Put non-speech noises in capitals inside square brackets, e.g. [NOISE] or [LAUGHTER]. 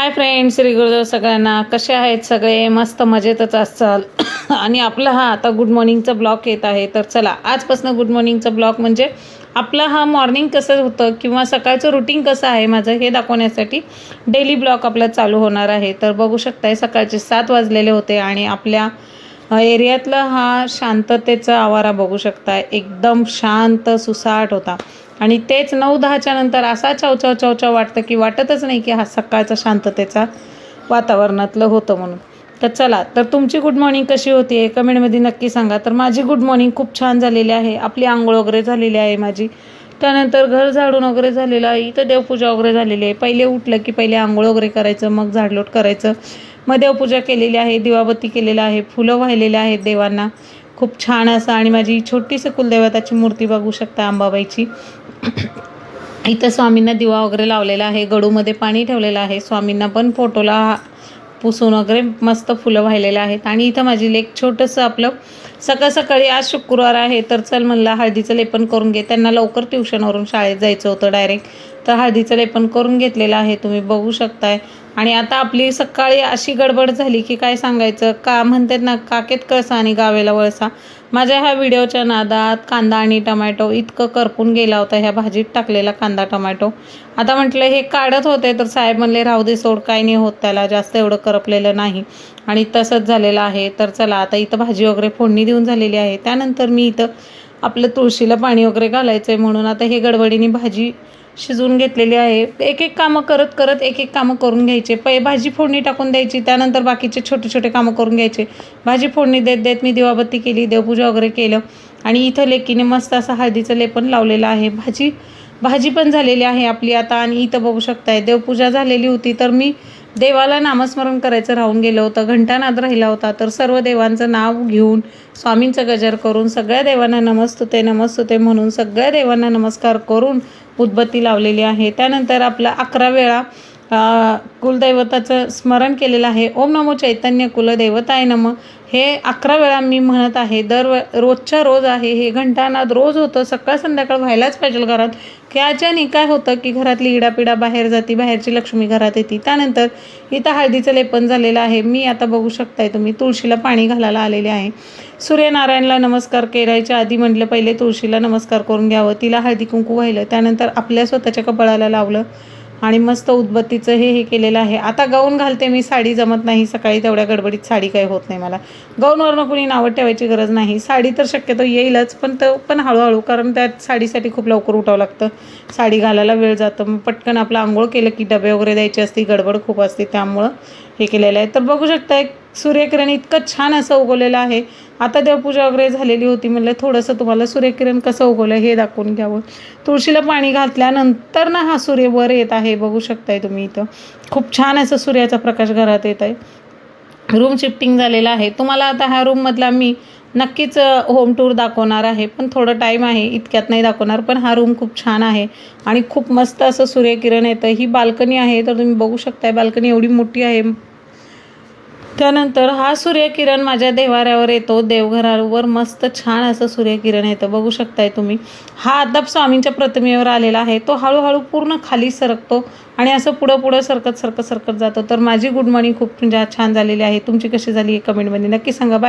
Hi friends Shri Gurudev सगळ्यांना. कसे आहेत सगळे? मस्त मजेतच असाल. [COUGHS] आणि आपला हा आता गुड मॉर्निंगचा ब्लॉग येत आहे. तर चला आजपासून गुड मॉर्निंगचा ब्लॉग म्हणजे आपला हा मॉर्निंग कसं होतं किंवा सकाळचं रुटीन कसं आहे माझं हे दाखवण्यासाठी डेली ब्लॉग आपला चालू होणार आहे. तर बघू शकताय सकाळचे सात वाजलेले होते आणि आपल्या एरियातला हा शांततेचा आवारा बघू शकताय. एकदम शांत सुसाट होता. आणि तेच नऊ दहाच्या नंतर असा चवचव चवचव वाटतं की वाटतच नाही की हा सकाळचा शांततेचा वातावरणातलं होतं म्हणून. तर चला तर तुमची गुड मॉर्निंग कशी होती आहे कमेंटमध्ये नक्की सांगा. तर माझी गुड मॉर्निंग खूप छान झालेली आहे. आपली आंघोळ वगैरे झालेली आहे माझी. त्यानंतर घर झाडून वगैरे झालेलं आहे. इथं देवपूजा वगैरे झालेली आहे. पहिले उठलं की पहिले आंघोळ वगैरे करायचं मग झाडलोट करायचं. मग देवपूजा केलेली आहे दिवाबत्ती केलेलं आहे फुलं वाहिलेले आहेत देवांना. खूप छान असं आणि माझी छोटीशी कुलदेवताची मूर्ती बघू शकता अंबाबाईची. इथं स्वामींना दिवा वगैरे लावलेला आहे गडूमध्ये पाणी ठेवलेलं आहे. स्वामींना पण फोटोला पुसून वगैरे मस्त फुलं वाहिलेले आहेत. आणि इथं माझी लेक छोटंसं आपलं सकाळ सकाळी आज शुक्रवार आहे तर चल म्हणलं हळदीचं लेपन करून घे. त्यांना लवकर ट्युशनवरून शाळेत जायचं होतं डायरेक्ट तर हळदीचं लेपन करून घेतलेलं आहे तुम्ही बघू शकताय. आणि आता आपली सकाळी अशी गडबड झाली की काय सांगायचं? का म्हणतात ना काकेत कळसा आणि गावेला वळसा. माझ्या ह्या व्हिडिओच्या नादात कांदा आणि टमॅटो इतकं करपून गेला होता ह्या भाजीत टाकलेला कांदा टमॅटो. आता म्हटलं हे काढत होते तर साहेब म्हणले राहू दे सोड काय नाही होत त्याला जास्त एवढं करपलेलं नाही. आणि तसंच झालेलं आहे. तर चला आता इथं भाजी वगैरे फोडणी देऊन झालेली आहे. त्यानंतर मी इथं आपलं तुळशीला पाणी वगैरे घालायचं आहे म्हणून आता हे गडबडीने भाजी शिजवून घेतलेली आहे. एक एक कामं करत करत एक एक कामं करून घ्यायचे. पै भाजी फोडणी टाकून द्यायची त्यानंतर बाकीचे छोटे छोटे कामं करून घ्यायचे. भाजी फोडणी देत देत मी दिवाबत्ती केली देवपूजा वगैरे केलं. आणि इथं लेकीने मस्त असं हळदीचं लेपन लावलेलं आहे. भाजी भाजी पण झालेली आहे आपली आता आणि इथं बघू शकताय. देवपूजा झालेली होती तर मी देवाला नामस्मरण करायचं राहून गेलं होतं घंटानाद राहिला होता तर सर्व देवांचं नाव घेऊन स्वामींचं गजर करून सगळ्या देवांना नमस्तुते नमस्तुते म्हणून सगळ्या देवांना नमस्कार करून उदबत्ती लावलेली आहे. त्यानंतर आपला अकरा वेळा कुलदैवताचं स्मरण केलेलं आहे. ओम नमो चैतन्य कुलदैवताय नम. हे अकरा वेळा मी म्हणत आहे दर रोजच्या रोज आहे हे घंटानाद रोज होतं सकाळ संध्याकाळ व्हायलाच पाहिजे घरात. त्याच्याने काय होतं की घरातली इडापिडा बाहेर जाती बाहेरची लक्ष्मी घरात येते. त्यानंतर इथं हळदीचं लेपन झालेलं आहे. मी आता बघू शकताय तुम्ही तुळशीला पाणी घालायला आलेले आहे. सूर्यनारायणला नमस्कार करायच्या आधी म्हटलं पहिले तुळशीला नमस्कार करून घ्यावं. तिला हळदी कुंकू वाहिलं त्यानंतर आपल्या स्वतःच्या कपाळाला लावलं. आणि मस्त उदबत्तीचं हे हे केलेलं आहे. आता गाऊन घालते मी साडी जमत नाही. सकाळी तेवढ्या गडबडीत साडी काही होत नाही मला. गाऊनवरनं कुणी नावं ठेवायची गरज नाही. साडी तर शक्यतो येईलच पण तो पण हळूहळू कारण त्यात साडीसाठी खूप लवकर उठावं लागतं. साडी घालायला वेळ जातो. मग पटकन आपलं आंघोळ केलं की डबे वगैरे द्यायचे असते गडबड खूप असते त्यामुळं हे केलेलं आहे. तर बघू शकता एक सूर्यकिरण इतकं छान असं उगवलेलं आहे. आता देवपूजा वगैरे झालेली होती म्हणलं थोडंसं तुम्हाला सूर्यकिरण कसं उगवलं हे दाखवून घ्यावं. तुळशीला पाणी घातल्यानंतर ना हा सूर्य वर येत आहे बघू शकताय तुम्ही इथं. खूप छान असं सूर्याचा प्रकाश घरात येत आहे. रूम शिफ्टिंग झालेलं आहे. तुम्हाला आता ह्या रूममधला मी नक्कीच होम टूर दाखवणार आहे पण थोडं टाईम आहे इतक्यात नाही दाखवणार पण हा रूम खूप छान आहे. आणि खूप मस्त असं सूर्यकिरण येतं. ही बाल्कनी आहे तर तुम्ही बघू शकताय बाल्कनी एवढी मोठी आहे त्यानंतर हा सूर्यकिरण माझ्या देवाऱ्यावर येतो. देवघरावर मस्त छान असं सूर्यकिरण येतं. बघू शकताय तुम्ही. हा अद्दप स्वामींच्या प्रतिमेवर आलेला आहे. तो हळूहळू पूर्ण खाली सरकतो आणि असं पुढं पुढं सरकत सरकत सरकत जातो. तर माझी गुड मॉर्निंग खूप म्हणजे छान झालेली आहे. तुमची कशी झाली आहे कमेंटमध्ये नक्की सांगा. बाय